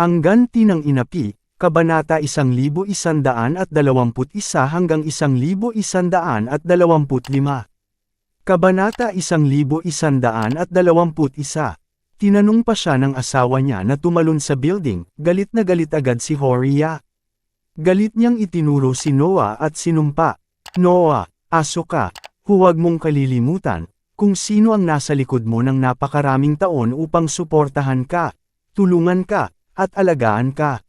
Ang ganti ng inapi, Kabanata 1121 hanggang 1125. Kabanata 1121 Tinanong pa siya ng asawa niya na tumalon sa building, galit na galit agad si Horia. Galit niyang itinuro si Noah at sinumpa. Noah, aso ka, huwag mong kalilimutan, kung sino ang nasa likod mo ng napakaraming taon upang suportahan ka, tulungan ka, at alagaan ka.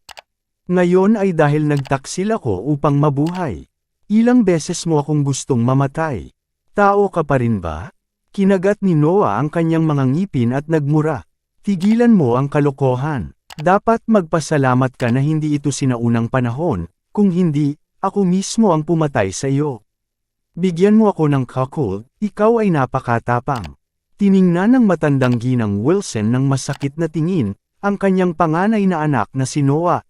Ngayon ay dahil nagtaksil ako upang mabuhay. Ilang beses mo akong gustong mamatay. Tao ka pa rin ba? Kinagat ni Noah ang kanyang mga ngipin at nagmura. Tigilan mo ang kalokohan. Dapat magpasalamat ka na hindi ito sinaunang panahon, kung hindi, ako mismo ang pumatay sa iyo. Bigyan mo ako ng kakul, ikaw ay napakatapang. Tiningnan ng matandang ginang Wilson ng masakit na tingin, ang kanyang panganay na anak na si Noah.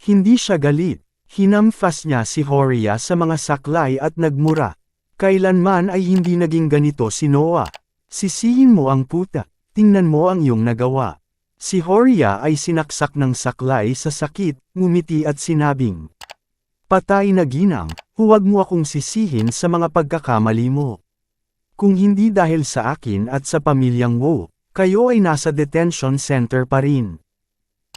Hindi siya galit, hinamfas niya si Horia sa mga saklay at nagmura. Kailanman ay hindi naging ganito si Noah. Sisihin mo ang puta, tingnan mo ang iyong nagawa. Si Horia ay sinaksak ng saklay sa sakit, ngumiti at sinabing, Patay na ginang, huwag mo akong sisihin sa mga pagkakamali mo. Kung hindi dahil sa akin at sa pamilyang Wu, kayo ay nasa detention center pa rin.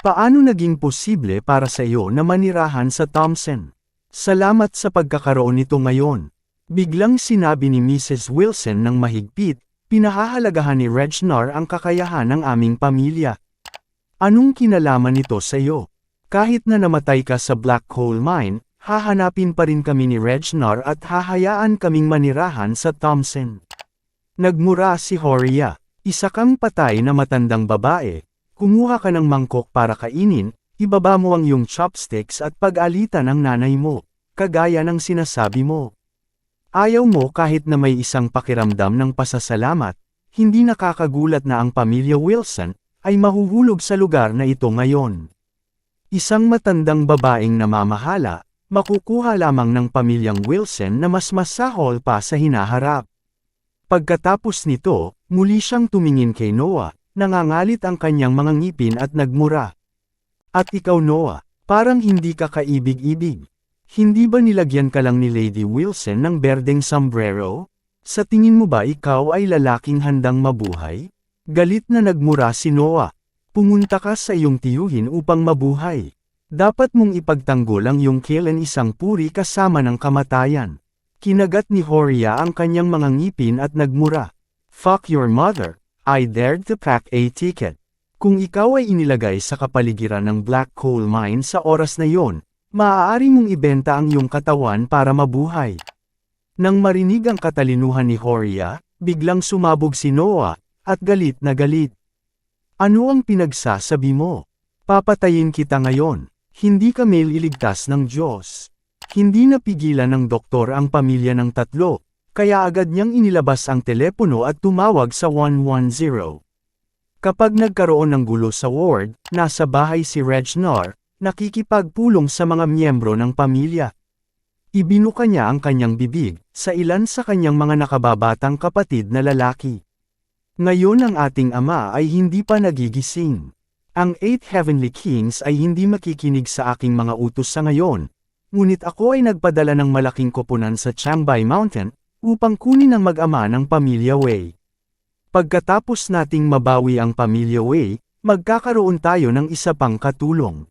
Paano naging posible para sa iyo na manirahan sa Thompson? Salamat sa pagkakaroon nito ngayon. Biglang sinabi ni Mrs. Wilson ng mahigpit, pinahahalagahan ni Regnar ang kakayahan ng aming pamilya. Anong kinalaman nito sa iyo? Kahit na namatay ka sa black coal mine, hahanapin pa rin kami ni Regnar at hahayaan kaming manirahan sa Thompson. Nagmura si Horia, isa kang patay na matandang babae, kumuha ka ng mangkok para kainin, ibaba mo ang iyong chopsticks at pag-alitan ng nanay mo, kagaya ng sinasabi mo. Ayaw mo kahit na may isang pakiramdam ng pasasalamat, hindi nakakagulat na ang pamilya Wilson ay mahuhulog sa lugar na ito ngayon. Isang matandang babaeng namamahala, makukuha lamang ng pamilyang Wilson na mas masahol pa sa hinaharap. Pagkatapos nito, muli siyang tumingin kay Noah, nangangalit ang kanyang mga ngipin at nagmura. At ikaw Noah, parang hindi ka kaibig-ibig. Hindi ba nilagyan ka lang ni Lady Wilson ng berdeng sombrero? Sa tingin mo ba ikaw ay lalaking handang mabuhay? Galit na nagmura si Noah. Pumunta ka sa iyong tiyuhin upang mabuhay. Dapat mong ipagtanggol ang iyong kailan isang puri kasama ng kamatayan. Kinagat ni Horia ang kanyang mga ngipin at nagmura. Fuck your mother, I dared to pack a ticket. Kung ikaw ay inilagay sa kapaligiran ng black coal mine sa oras na yon, Maaari mong ibenta ang iyong katawan para mabuhay. Nang marinig ang katalinuhan ni Horia, biglang sumabog si Noah, at galit na galit. Ano ang pinagsasabi mo? Papatayin kita ngayon. Hindi ka iligtas ng Diyos. Hindi napigilan ng doktor ang pamilya ng tatlo, kaya agad niyang inilabas ang telepono at tumawag sa 110. Kapag nagkaroon ng gulo sa ward, nasa bahay si Regnar, nakikipagpulong sa mga miyembro ng pamilya. Ibinuka niya ang kanyang bibig, sa ilan sa kanyang mga nakababatang kapatid na lalaki. Ngayon ang ating ama ay hindi pa nagigising. Ang Eight Heavenly Kings ay hindi makikinig sa aking mga utos sa ngayon, ngunit ako ay nagpadala ng malaking koponan sa Chambay Mountain, upang kunin ang mag-ama ng pamilya Wei. Pagkatapos nating mabawi ang pamilya Wei, magkakaroon tayo ng isa pang katulong.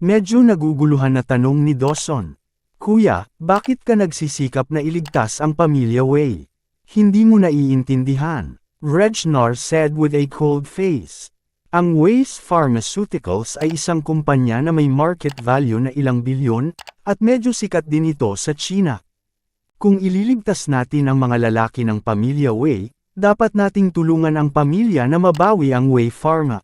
Medyo naguguluhan na tanong ni Dawson. Kuya, bakit ka nagsisikap na iligtas ang pamilya Wei? Hindi mo naiintindihan. Regnar said with a cold face. Ang Wei's Pharmaceuticals ay isang kumpanya na may market value na ilang bilyon, at medyo sikat din ito sa China. Kung ililigtas natin ang mga lalaki ng pamilya Wei, dapat nating tulungan ang pamilya na mabawi ang Wei Pharma.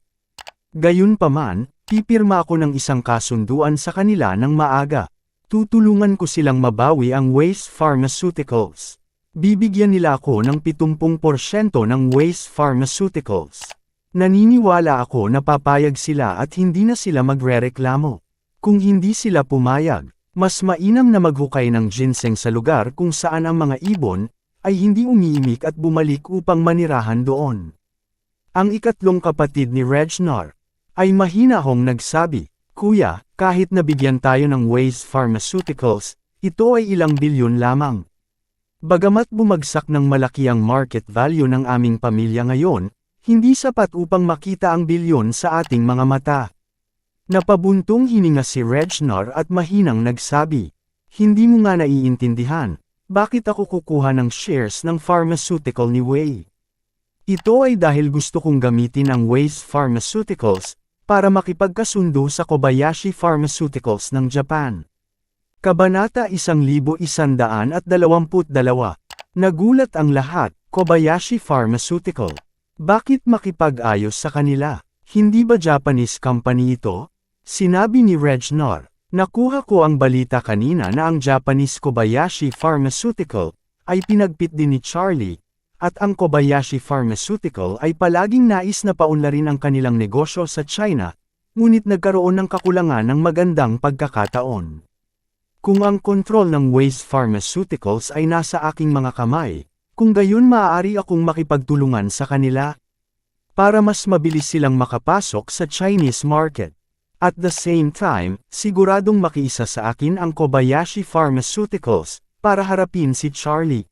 Gayunpaman, Pipirma ako ng isang kasunduan sa kanila ng maaga. Tutulungan ko silang mabawi ang Waste Pharmaceuticals. Bibigyan nila ako ng 70% ng Waste Pharmaceuticals. Naniniwala ako na papayag sila at hindi na sila magrereklamo. Kung hindi sila pumayag, mas mainam na maghukay ng ginseng sa lugar kung saan ang mga ibon ay hindi umiimik at bumalik upang manirahan doon. Ang ikatlong kapatid ni Regnor ay mahinahong nagsabi, Kuya, kahit nabigyan tayo ng Waze Pharmaceuticals, ito ay ilang bilyon lamang. Bagamat bumagsak ng malaki ang market value ng aming pamilya ngayon, hindi sapat upang makita ang bilyon sa ating mga mata. Napabuntong hininga si Regnor at mahinang nagsabi, Hindi mo nga naiintindihan, bakit ako kukuha ng shares ng pharmaceutical ni Wei? Ito ay dahil gusto kong gamitin ang Wei's Pharmaceuticals para makipagkasundo sa Kobayashi Pharmaceuticals ng Japan. Kabanata 1122 Nagulat ang lahat, Kobayashi Pharmaceutical. Bakit makipag-ayos sa kanila? Hindi ba Japanese company ito? Sinabi ni Regnor. Nakuha ko ang balita kanina na ang Japanese Kobayashi Pharmaceutical ay pinagpit din ni Charlie, at ang Kobayashi Pharmaceutical ay palaging nais na paunlarin ang kanilang negosyo sa China, ngunit nagkaroon ng kakulangan ng magandang pagkakataon. Kung ang kontrol ng Waste Pharmaceuticals ay nasa aking mga kamay, kung gayon maaari akong makipagtulungan sa kanila, para mas mabilis silang makapasok sa Chinese market. At the same time, siguradong makiisa sa akin ang Kobayashi Pharmaceuticals, para harapin si Charlie.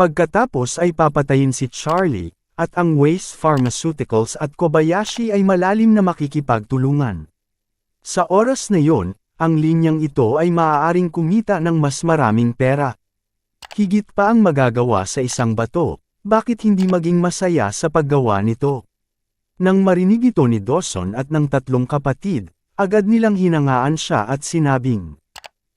Pagkatapos ay papatayin si Charlie, at ang Waste Pharmaceuticals at Kobayashi ay malalim na makikipagtulungan. Sa oras na yon, ang linyang ito ay maaaring kumita ng mas maraming pera. Higit pa ang magagawa sa isang bato, bakit hindi maging masaya sa paggawa nito? Nang marinig ito ni Dawson at ng tatlong kapatid, agad nilang hinangaan siya at sinabing,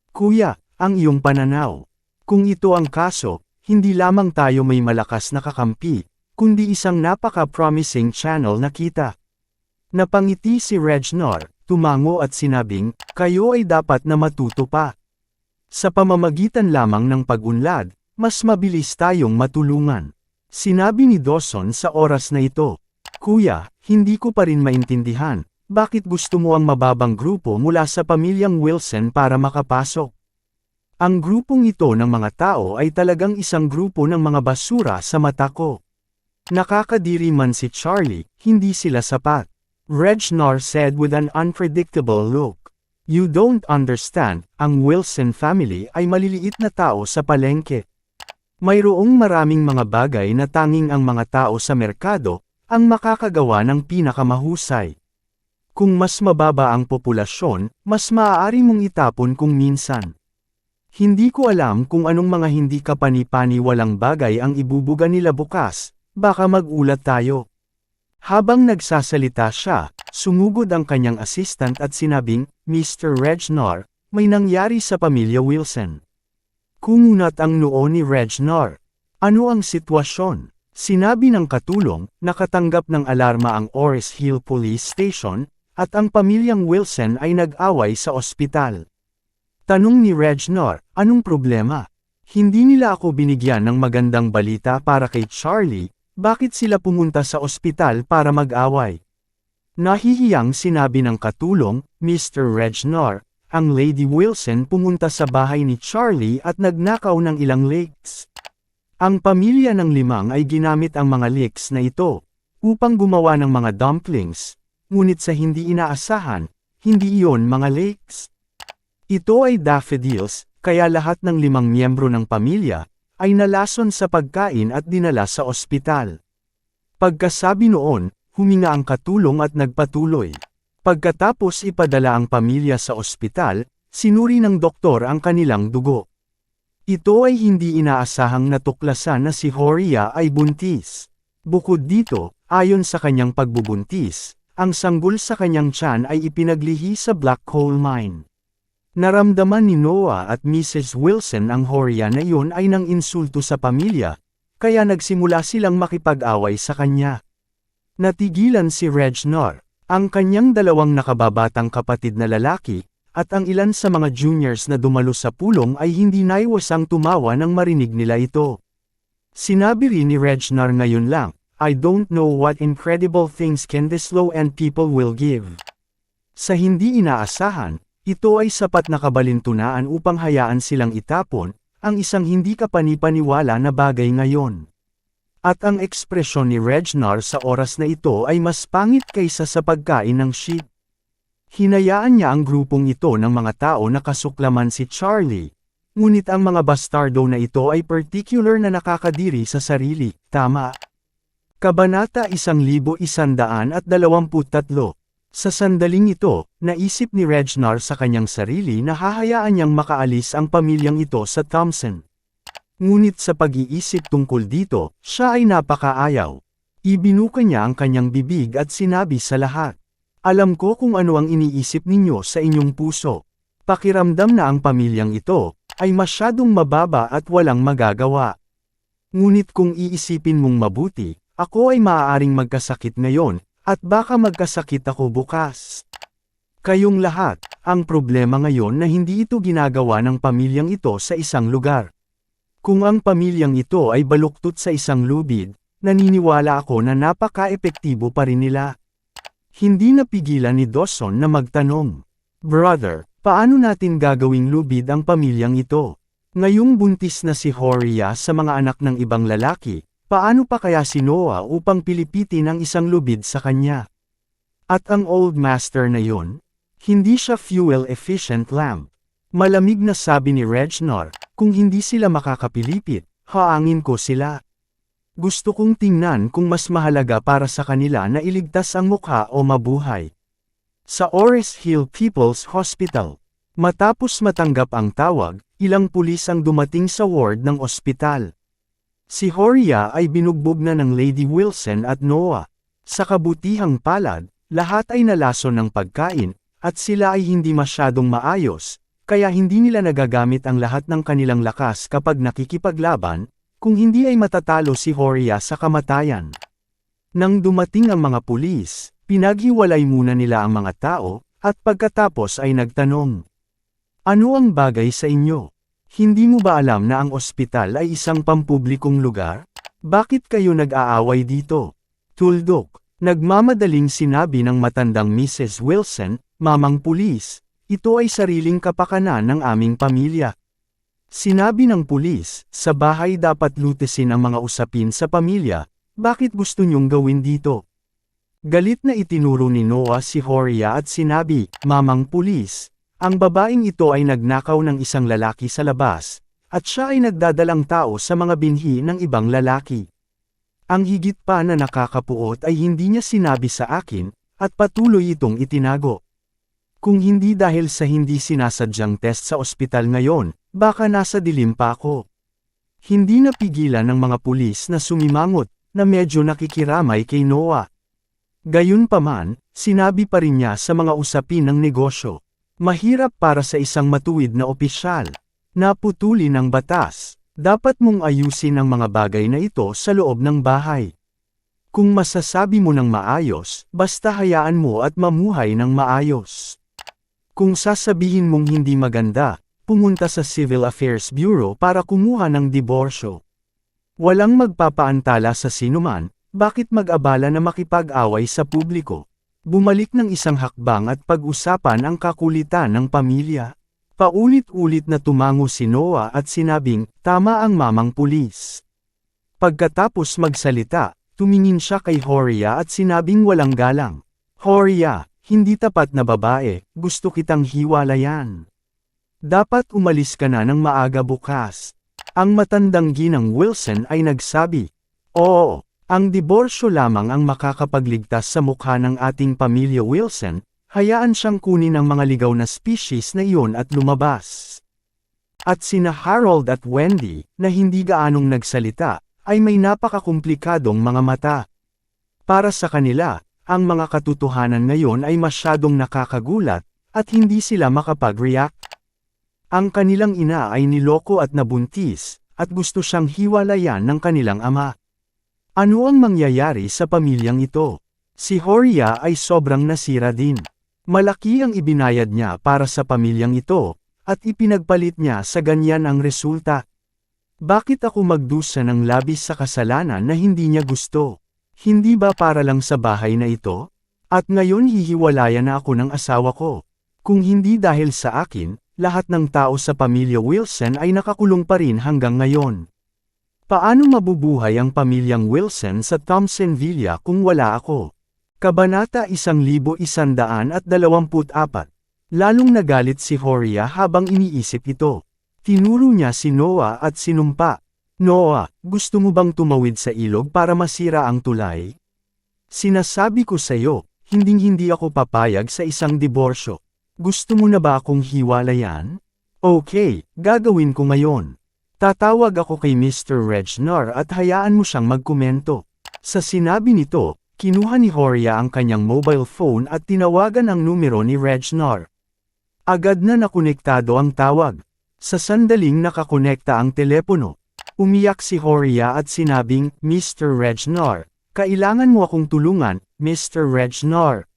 Kuya, ang iyong pananaw. Kung ito ang kaso, hindi lamang tayo may malakas na kakampi, kundi isang napaka-promising channel na kita. Napangiti si Regnor, tumango at sinabing, kayo ay dapat na matuto pa. Sa pamamagitan lamang ng pag-unlad, mas mabilis tayong matulungan. Sinabi ni Dawson sa oras na ito, Kuya, hindi ko pa rin maintindihan, bakit gusto mo ang mababang grupo mula sa pamilyang Wilson para makapasok? Ang grupong ito ng mga tao ay talagang isang grupo ng mga basura sa mata ko. Nakakadiri man si Charlie, hindi sila sapat. Regnor said with an unpredictable look. You don't understand, ang Wilson family ay maliliit na tao sa palengke. Mayroong maraming mga bagay na tanging ang mga tao sa merkado, ang makakagawa ng pinakamahusay. Kung mas mababa ang populasyon, mas maaari mong itapon kung minsan. Hindi ko alam kung anong mga hindi kapani-pani walang bagay ang ibubuga nila bukas, baka magulat tayo. Habang nagsasalita siya, sumugod ang kanyang assistant at sinabing, Mr. Regnor, may nangyari sa pamilya Wilson. Kumunat ang noo ni Regnor. Ano ang sitwasyon? Sinabi ng katulong, nakatanggap ng alarma ang Oris Hill Police Station, at ang pamilyang Wilson ay nag-away sa ospital. Tanong ni Regnor, anong problema? Hindi nila ako binigyan ng magandang balita para kay Charlie, bakit sila pumunta sa ospital para mag-away? Nahihiyang sinabi ng katulong, Mr. Regnor, ang Lady Wilson pumunta sa bahay ni Charlie at nagnakaw ng ilang legs. Ang pamilya ng limang ay ginamit ang mga leeks na ito upang gumawa ng mga dumplings, ngunit sa hindi inaasahan, hindi iyon mga leeks. Ito ay daffodils, kaya lahat ng limang miyembro ng pamilya ay nalason sa pagkain at dinala sa ospital. Pagkasabi noon, huminga ang katulong at nagpatuloy. Pagkatapos ipadala ang pamilya sa ospital, sinuri ng doktor ang kanilang dugo. Ito ay hindi inaasahang natuklasan na si Horia ay buntis. Bukod dito, ayon sa kanyang pagbubuntis, ang sanggol sa kanyang tiyan ay ipinaglihi sa black coal mine. Naramdaman ni Noah at Mrs. Wilson ang Horia na iyon ay nang insulto sa pamilya, kaya nagsimula silang makipag-away sa kanya. Natigilan si Regnor, Ang kanyang dalawang nakababatang kapatid na lalaki, at ang ilan sa mga juniors na dumalo sa pulong ay hindi naiwasang tumawa nang marinig nila ito. Sinabi rin ni Regnar ngayon lang, I don't know what incredible things can this low-end people will give. Sa hindi inaasahan, ito ay sapat na kabalintunaan upang hayaan silang itapon, ang isang hindi kapanipaniwala na bagay ngayon. At ang ekspresyon ni Regnar sa oras na ito ay mas pangit kaysa sa pagkain ng sheep. Hinayaan niya ang grupong ito ng mga tao na kasuklaman si Charlie. Ngunit ang mga bastardo na ito ay particular na nakakadiri sa sarili, tama. Kabanata 1123 Sa sandaling ito, naisip ni Regnar sa kanyang sarili na hahayaan niyang makaalis ang pamilyang ito sa Thompson. Ngunit sa pag-iisip tungkol dito, siya ay napakaayaw. Ibinuka niya ang kanyang bibig at sinabi sa lahat. Alam ko kung ano ang iniisip ninyo sa inyong puso. Pakiramdam na ang pamilyang ito, ay masyadong mababa at walang magagawa. Ngunit kung iisipin mong mabuti, ako ay maaaring magkasakit ngayon, at baka magkasakit ako bukas. Kayong lahat, ang problema ngayon na hindi ito ginagawa ng pamilyang ito sa isang lugar. Kung ang pamilyang ito ay baluktot sa isang lubid, naniniwala ako na napaka-epektibo pa rin nila. Hindi napigilan ni Dawson na magtanong. Brother, paano natin gagawing lubid ang pamilyang ito? Ngayong buntis na si Horia sa mga anak ng ibang lalaki, paano pa kaya si Noah upang pilipitin ang isang lubid sa kanya? At ang old master na yon, hindi siya fuel-efficient lamp. Malamig na sabi ni Regnor, kung hindi sila makakapilipit, haangin ko sila. Gusto kong tingnan kung mas mahalaga para sa kanila na iligtas ang mukha o mabuhay. Sa Ores Hill People's Hospital, matapos matanggap ang tawag, ilang pulis ang dumating sa ward ng ospital. Si Horia ay binugbog na ng Lady Wilson at Noah. Sa kabutihang palad, lahat ay nalaso ng pagkain, at sila ay hindi masyadong maayos, kaya hindi nila nagagamit ang lahat ng kanilang lakas kapag nakikipaglaban, kung hindi ay matatalo si Horia sa kamatayan. Nang dumating ang mga pulis, pinaghiwalay muna nila ang mga tao, at pagkatapos ay nagtanong. Ano ang bagay sa inyo? Hindi mo ba alam na ang ospital ay isang pampublikong lugar? Bakit kayo nag-aaway dito? Tuldok, nagmamadaling sinabi ng matandang Mrs. Wilson, mamang pulis, ito ay sariling kapakanan ng aming pamilya. Sinabi ng pulis, sa bahay dapat lutesin ang mga usapin sa pamilya, bakit gusto niyong gawin dito? Galit na itinuro ni Noah si Horia at sinabi, Mamang pulis, ang babaeng ito ay nagnakaw ng isang lalaki sa labas, at siya ay nagdadalang tao sa mga binhi ng ibang lalaki. Ang higit pa na nakakapuot ay hindi niya sinabi sa akin, at patuloy itong itinago. Kung hindi dahil sa hindi sinasadyang test sa ospital ngayon, Baka nasa dilim pa ako. Hindi napigilan ng mga pulis na sumimangot, na medyo nakikiramay kay Noah. Gayunpaman, sinabi pa rin niya sa mga usapin ng negosyo. Mahirap para sa isang matuwid na opisyal. Naputuli ng batas. Dapat mong ayusin ang mga bagay na ito sa loob ng bahay. Kung masasabi mo ng maayos, basta hayaan mo at mamuhay ng maayos. Kung sasabihin mong hindi maganda, pumunta sa Civil Affairs Bureau para kumuha ng diborsyo. Walang magpapaantala sa sinuman, bakit mag-abala na makipag-away sa publiko? Bumalik ng isang hakbang at pag-usapan ang kakulitan ng pamilya. Paulit-ulit na tumango si Noah at sinabing, tama ang mamang pulis. Pagkatapos magsalita, tumingin siya kay Horia at sinabing walang galang. Horia, hindi tapat na babae, gusto kitang hiwalayan. Dapat umalis ka na ng maaga bukas. Ang matandang ginang Wilson ay nagsabi, Oo, ang diborsyo lamang ang makakapagligtas sa mukha ng ating pamilya Wilson, hayaan siyang kunin ang mga ligaw na species na iyon at lumabas. At sina Harold at Wendy, na hindi gaanong nagsalita, ay may napakakomplikadong mga mata. Para sa kanila, ang mga katotohanan ngayon ay masyadong nakakagulat, at hindi sila makapag-react. Ang kanilang ina ay niloko at nabuntis, at gusto siyang hiwalayan ng kanilang ama. Ano ang mangyayari sa pamilyang ito? Si Horia ay sobrang nasira din. Malaki ang ibinayad niya para sa pamilyang ito, at ipinagpalit niya sa ganyan ang resulta. Bakit ako magdusa ng labis sa kasalanan na hindi niya gusto? Hindi ba para lang sa bahay na ito? At ngayon hihiwalayan na ako ng asawa ko. Kung hindi dahil sa akin, lahat ng tao sa pamilya Wilson ay nakakulong pa rin hanggang ngayon. Paano mabubuhay ang pamilyang Wilson sa Thompson Villa kung wala ako? Kabanata 1124 Lalong nagalit si Horia habang iniisip ito. Tinuro niya si Noah at sinumpa. Noah, gusto mo bang tumawid sa ilog para masira ang tulay? Sinasabi ko sa iyo, hinding-hindi ako papayag sa isang diborsyo. Gusto mo na ba akong hiwalayan? Okay, gagawin ko ngayon. Tatawag ako kay Mr. Regnar at hayaan mo siyang magkomento. Sa sinabi nito, kinuha ni Horia ang kanyang mobile phone at tinawagan ang numero ni Regnar. Agad na nakonektado ang tawag. Sa sandaling nakakonekta ang telepono, umiyak si Horia at sinabing, Mr. Regnar, kailangan mo akong tulungan, Mr. Regnar.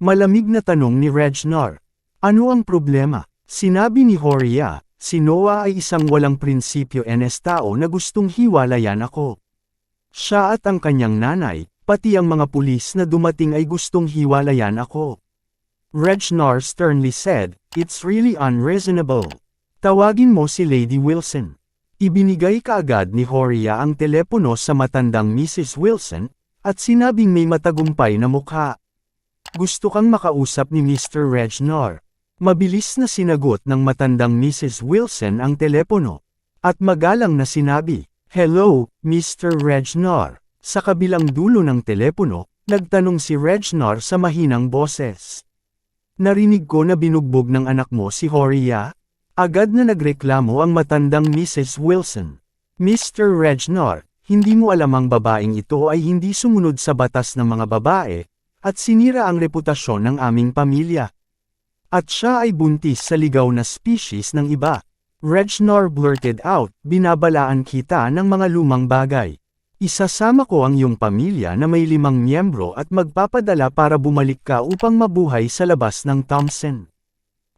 Malamig na tanong ni Regnar. Ano ang problema? Sinabi ni Horia, si Noah ay isang walang prinsipyo enes tao na gustong hiwalayan ako. Siya at ang kanyang nanay, pati ang mga pulis na dumating ay gustong hiwalayan ako. Regnar sternly said, It's really unreasonable. Tawagin mo si Lady Wilson. Ibinigay kaagad ni Horia ang telepono sa matandang Mrs. Wilson, at sinabing may matagumpay na mukha. Gusto kang makausap ni Mr. Regnar. Mabilis na sinagot ng matandang Mrs. Wilson ang telepono. At magalang na sinabi, Hello, Mr. Regnar. Sa kabilang dulo ng telepono, nagtanong si Regnar sa mahinang boses. Narinig ko na binugbog ng anak mo si Horia. Agad na nagreklamo ang matandang Mrs. Wilson. Mr. Regnar, hindi mo alam ang babaeng ito ay hindi sumunod sa batas ng mga babae, at sinira ang reputasyon ng aming pamilya. At siya ay buntis sa ligaw na species ng iba. Regnar blurted out, binabalaan kita ng mga lumang bagay. Isasama ko ang iyong pamilya na may limang miyembro at magpapadala para bumalik ka upang mabuhay sa labas ng Thompson.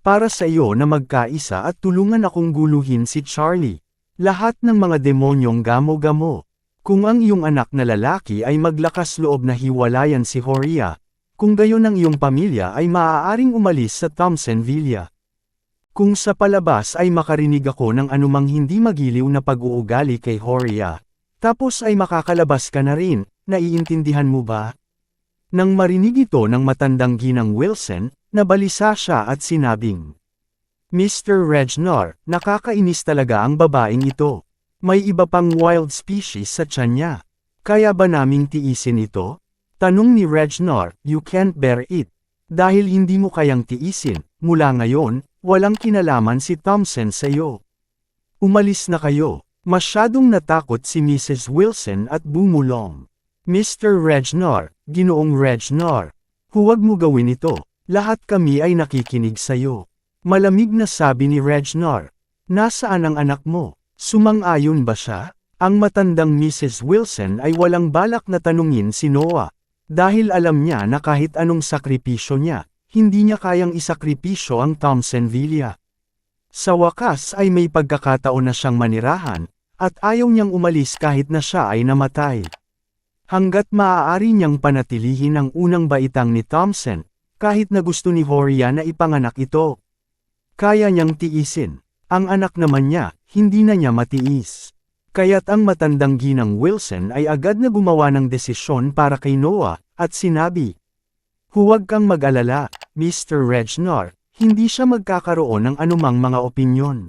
Para sa iyo na magkaisa at tulungan akong guluhin si Charlie. Lahat ng mga demonyong gamo-gamo. Kung ang iyong anak na lalaki ay maglakas loob na hiwalayan si Horia, kung gayon ang iyong pamilya ay maaaring umalis sa Thompson Villa. Kung sa palabas ay makarinig ako ng anumang hindi magiliw na pag-uugali kay Horia, tapos ay makakalabas ka na rin, naiintindihan mo ba? Nang marinig ito ng matandang ginang Wilson, nabalisa siya at sinabing, Mr. Regnar, nakakainis talaga ang babaeng ito. May iba pang wild species sa tiyan niya. Kaya ba naming tiisin ito? Tanong ni Regnar, you can't bear it. Dahil hindi mo kayang tiisin, mula ngayon, walang kinalaman si Thompson sa iyo. Umalis na kayo. Masyadong natakot si Mrs. Wilson at bumulong. Mr. Regnar, ginoong Regnar, huwag mo gawin ito, lahat kami ay nakikinig sa'yo. Malamig na sabi ni Regnar, nasaan ang anak mo? Sumang-ayon ba siya? Ang matandang Mrs. Wilson ay walang balak na tanungin si Noah. Dahil alam niya na kahit anong sakripisyo niya, hindi niya kayang isakripisyo ang Thompson Villa. Sa wakas ay may pagkakataon na siyang manirahan, at ayaw niyang umalis kahit na siya ay namatay. Hanggat maaari niyang panatilihin ang unang baitang ni Thompson, kahit na gusto ni Horia na ipanganak ito. Kaya niyang tiisin. Ang anak naman niya, hindi na niya matiis. Kaya't ang matandang ginang Wilson ay agad na gumawa ng desisyon para kay Noah, at sinabi, Huwag kang mag-alala, Mr. Regnar, hindi siya magkakaroon ng anumang mga opinyon.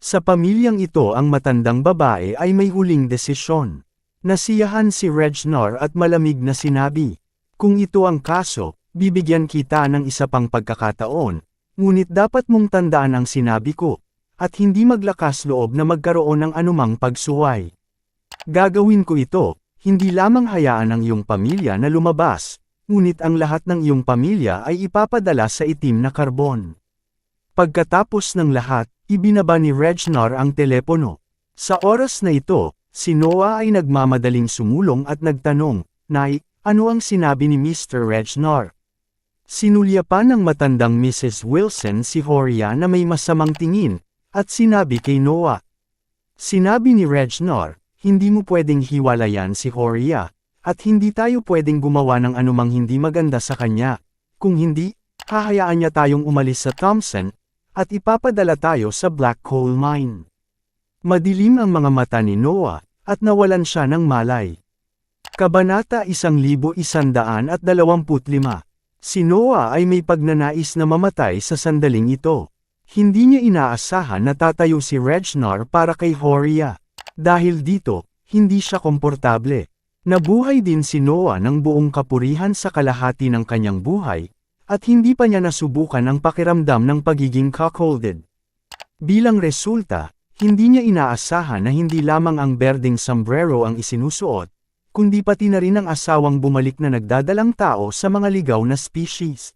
Sa pamilyang ito ang matandang babae ay may huling desisyon. Nasiyahan si Regnar at malamig na sinabi, Kung ito ang kaso, bibigyan kita ng isa pang pagkakataon, ngunit dapat mong tandaan ang sinabi ko, at hindi maglakas loob na magkaroon ng anumang pagsuway. Gagawin ko ito, hindi lamang hayaan ang iyong pamilya na lumabas, ngunit ang lahat ng iyong pamilya ay ipapadala sa itim na karbon. Pagkatapos ng lahat, ibinaba ni Regnar ang telepono. Sa oras na ito, si Noah ay nagmamadaling sumulong at nagtanong, Nay, Ano ang sinabi ni Mr. Regnor? Sinulya pa ng matandang Mrs. Wilson si Horia na may masamang tingin, at sinabi kay Noah. Sinabi ni Regnor, hindi mo pwedeng hiwalayan si Horia, at hindi tayo pwedeng gumawa ng anumang hindi maganda sa kanya. Kung hindi, hahayaan niya tayong umalis sa Thompson, at ipapadala tayo sa Black Coal Mine. Madilim ang mga mata ni Noah, at nawalan siya ng malay. Kabanata 1125 Si Noah ay may pagnanais na mamatay sa sandaling ito. Hindi niya inaasahan na tatayo si Regnar para kay Horia. Dahil dito, hindi siya komportable. Nabuhay din si Noah ng buong kapurihan sa kalahati ng kanyang buhay, at hindi pa niya nasubukan ang pakiramdam ng pagiging cuckolded. Bilang resulta, hindi niya inaasahan na hindi lamang ang berdeng sombrero ang isinusuot, kundi pati na rin ang asawang bumalik na nagdadalang tao sa mga ligaw na species.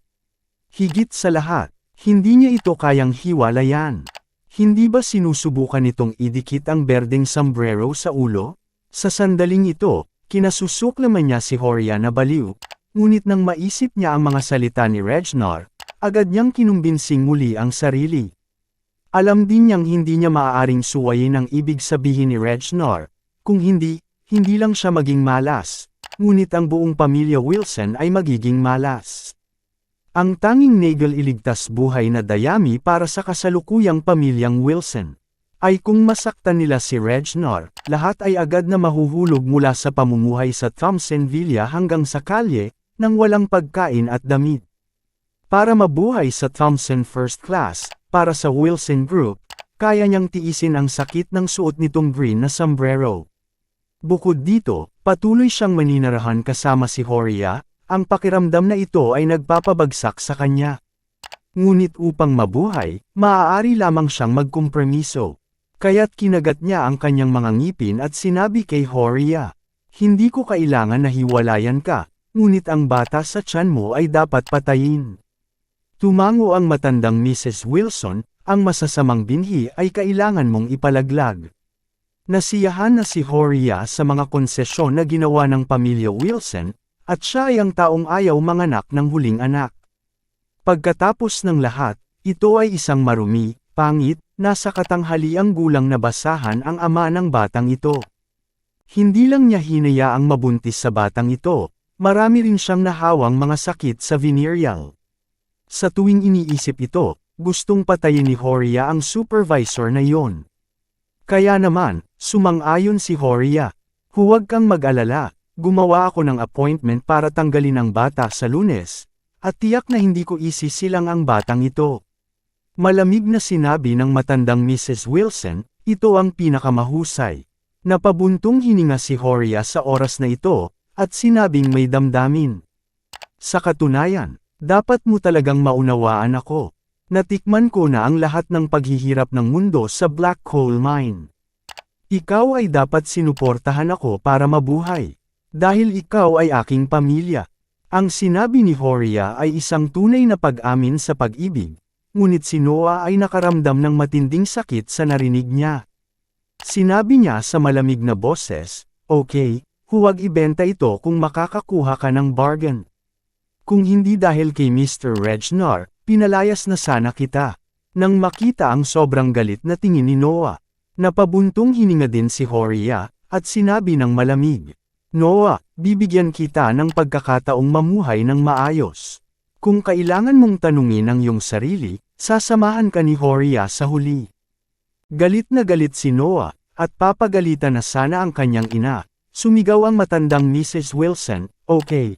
Higit sa lahat, hindi niya ito kayang hiwalayan. Hindi ba sinusubukan nitong idikit ang berdeng sombrero sa ulo? Sa sandaling ito, kinasusuklaman niya si Horia na baliw, ngunit nang maisip niya ang mga salita ni Regnar, agad niyang kinumbinsing muli ang sarili. Alam din niyang hindi niya maaaring suwayin ang ibig sabihin ni Regnar, kung hindi, hindi lang siya maging malas, ngunit ang buong pamilya Wilson ay magiging malas. Ang tanging Nagel iligtas buhay na dayami para sa kasalukuyang pamilyang Wilson, ay kung masaktan nila si Regnor, lahat ay agad na mahuhulog mula sa pamumuhay sa Thompson Villa hanggang sa kalye, nang walang pagkain at damit. Para mabuhay sa Thompson First Class, para sa Wilson Group, kaya niyang tiisin ang sakit ng suot nitong green na sombrero. Bukod dito, patuloy siyang maninarahan kasama si Horia, ang pakiramdam na ito ay nagpapabagsak sa kanya. Ngunit upang mabuhay, maaari lamang siyang magkompromiso. Kaya't kinagat niya ang kanyang mga ngipin at sinabi kay Horia, Hindi ko kailangan na hiwalayan ka, ngunit ang bata sa tiyan mo ay dapat patayin. Tumango ang matandang Mrs. Wilson, ang masasamang binhi ay kailangan mong ipalaglag. Nasiyahan na si Horia sa mga konsesyon na ginawa ng pamilya Wilson, at siya ay ang taong ayaw manganak ng huling anak. Pagkatapos ng lahat, ito ay isang marumi, pangit, nasa katanghaliang gulang na basahan ang ama ng batang ito. Hindi lang niya hinayaang mabuntis sa batang ito, marami rin siyang nahawang mga sakit sa venereal. Sa tuwing iniisip ito, gustong patayin ni Horia ang supervisor na iyon. Kaya naman, sumang-ayon si Horia. Huwag kang mag-alala, gumawa ako ng appointment para tanggalin ang bata sa lunes, at tiyak na hindi ko isisilang ang batang ito. Malamig na sinabi ng matandang Mrs. Wilson, ito ang pinakamahusay. Napabuntong hininga si Horia sa oras na ito, at sinabing may damdamin. Sa katunayan, dapat mo talagang maunawaan ako. Natikman ko na ang lahat ng paghihirap ng mundo sa black coal mine. Ikaw ay dapat sinuportahan ako para mabuhay. Dahil ikaw ay aking pamilya. Ang sinabi ni Horia ay isang tunay na pag-amin sa pag-ibig, ngunit si Noah ay nakaramdam ng matinding sakit sa narinig niya. Sinabi niya sa malamig na boses, Okay, huwag ibenta ito kung makakakuha ka ng bargain. Kung hindi dahil kay Mr. Regnar, Pinalayas na sana kita. Nang makita ang sobrang galit na tingin ni Noah, napabuntong hininga din si Horia, at sinabi ng malamig, Noah, bibigyan kita ng pagkakataong mamuhay ng maayos. Kung kailangan mong tanungin ang iyong sarili, sasamahan ka ni Horia sa huli. Galit na galit si Noah, at papagalitan na sana ang kanyang ina. Sumigaw ang matandang Mrs. Wilson, okay.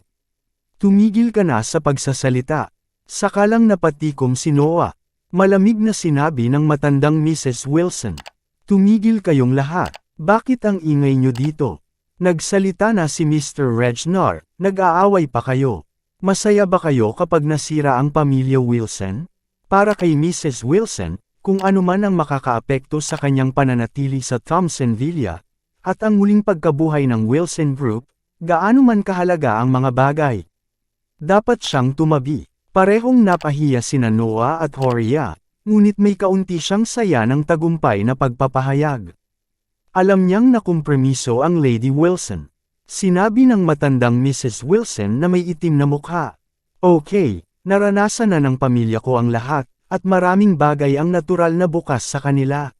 Tumigil ka na sa pagsasalita, Sakalang napatikom si Noah. Malamig na sinabi ng matandang Mrs. Wilson. Tumigil kayong lahat. Bakit ang ingay nyo dito? Nagsalita na si Mr. Regnar, nag-aaway pa kayo. Masaya ba kayo kapag nasira ang pamilya Wilson? Para kay Mrs. Wilson, kung ano man ang makakaapekto sa kanyang pananatili sa Thompson Villa, at ang muling pagkabuhay ng Wilson Group, gaano man kahalaga ang mga bagay. Dapat siyang tumabi. Parehong napahiya sina Noah at Horia, ngunit may kaunti siyang saya ng tagumpay na pagpapahayag. Alam niyang nakumpremiso ang Lady Wilson. Sinabi ng matandang Mrs. Wilson na may itim na mukha. Okay, naranasan na ng pamilya ko ang lahat, at maraming bagay ang natural na bukas sa kanila.